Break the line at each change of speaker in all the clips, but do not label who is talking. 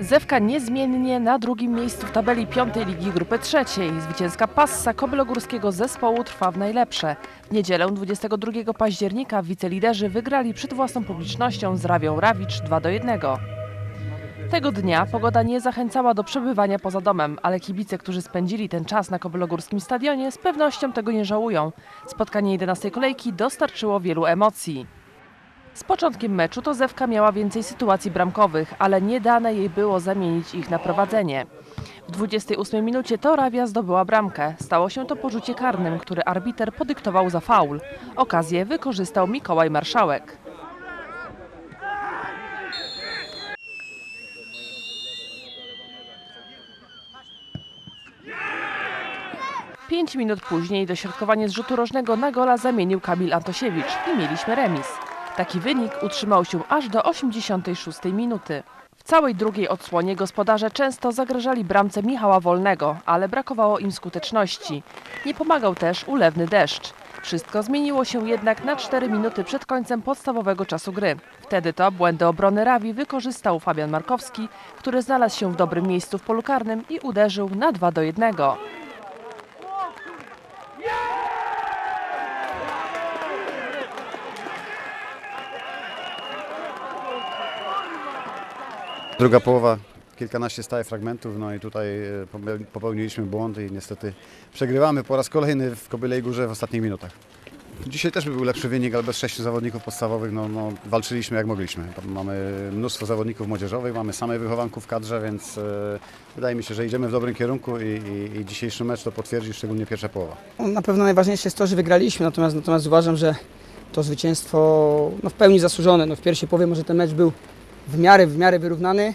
Zewka niezmiennie na drugim miejscu w tabeli piątej ligi grupy trzeciej. Zwycięska passa kobylogórskiego zespołu trwa w najlepsze. W niedzielę 22 października wiceliderzy wygrali przed własną publicznością z Rawią Rawicz 2 do 1. Tego dnia pogoda nie zachęcała do przebywania poza domem, ale kibice, którzy spędzili ten czas na kobylogórskim stadionie z pewnością tego nie żałują. Spotkanie 11 kolejki dostarczyło wielu emocji. Z początkiem meczu to Zewka miała więcej sytuacji bramkowych, ale nie dane jej było zamienić ich na prowadzenie. W 28 minucie to Rawia zdobyła bramkę. Stało się to po rzucie karnym, który arbiter podyktował za faul. Okazję wykorzystał Mikołaj Marszałek. Pięć minut później dośrodkowanie z rzutu rożnego na gola zamienił Kamil Antosiewicz i mieliśmy remis. Taki wynik utrzymał się aż do 86 minuty. W całej drugiej odsłonie gospodarze często zagrażali bramce Michała Wolnego, ale brakowało im skuteczności. Nie pomagał też ulewny deszcz. Wszystko zmieniło się jednak na 4 minuty przed końcem podstawowego czasu gry. Wtedy to błędy obrony Rawi wykorzystał Fabian Markowski, który znalazł się w dobrym miejscu w polu karnym i uderzył na 2 do 1.
Druga połowa, kilkanaście stałych fragmentów, no i tutaj e, popeł- popełniliśmy błąd i niestety przegrywamy po raz kolejny w Kobylej Górze w ostatnich minutach. Dzisiaj też by był lepszy wynik, ale bez sześciu zawodników podstawowych no, no, walczyliśmy jak mogliśmy. Mamy mnóstwo zawodników młodzieżowych, mamy samych wychowanków w kadrze, więc e, wydaje mi się, że idziemy w dobrym kierunku i, i, i dzisiejszy mecz to potwierdzi, szczególnie pierwsza połowa.
No, Na pewno najważniejsze jest to, że wygraliśmy, natomiast, natomiast uważam, że to zwycięstwo no, w pełni zasłużone. No, w pierwszej połowie może ten mecz był w miarę, w miarę wyrównany.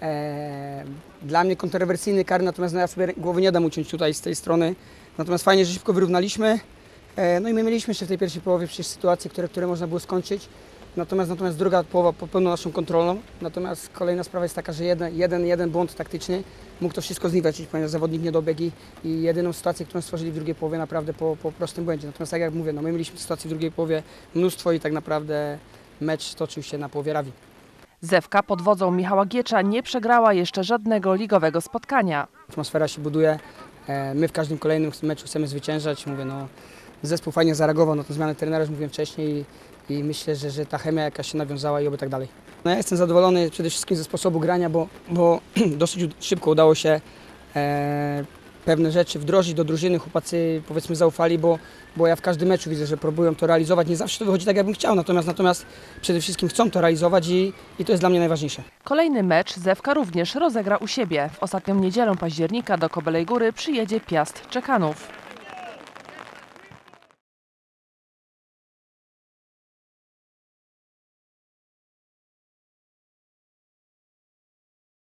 Eee, dla mnie kontrowersyjny karny, natomiast no, ja sobie głowy nie dam uciąć tutaj z tej strony. Natomiast fajnie, że szybko wyrównaliśmy. Eee, no i my mieliśmy jeszcze w tej pierwszej połowie przecież sytuacje, które, które można było skończyć. Natomiast, natomiast druga połowa pełną naszą kontrolą. Natomiast kolejna sprawa jest taka, że jeden, jeden, jeden błąd taktyczny mógł to wszystko zniweczyć, ponieważ zawodnik nie dobiegł i- i jedyną sytuację, którą stworzyli w drugiej połowie naprawdę po, po prostym błędzie. Natomiast tak jak mówię, no my mieliśmy sytuacji w drugiej połowie mnóstwo i tak naprawdę mecz toczył się na połowie Rawi.
Zewka pod wodzą Michała Giecza nie przegrała jeszcze żadnego ligowego spotkania.
Atmosfera się buduje, e, my w każdym kolejnym meczu chcemy zwyciężać. Mówię, no, zespół fajnie zareagował na tę zmianę trenera, już mówiłem wcześniej i, myślę, że, że ta chemia jakaś się nawiązała i oby tak dalej. No, ja jestem zadowolony przede wszystkim ze sposobu grania, bo, bo dosyć szybko udało się e, pewne rzeczy wdrożyć do drużyny. Chłopacy powiedzmy zaufali, bo, bo ja w każdym meczu widzę, że próbują to realizować. Nie zawsze to wychodzi tak, jakbym chciał, natomiast, natomiast przede wszystkim chcą to realizować i, i to jest dla mnie najważniejsze.
Kolejny mecz Zewka również rozegra u siebie. W ostatnią niedzielę października do Kobelej Góry przyjedzie Piast Czekanów.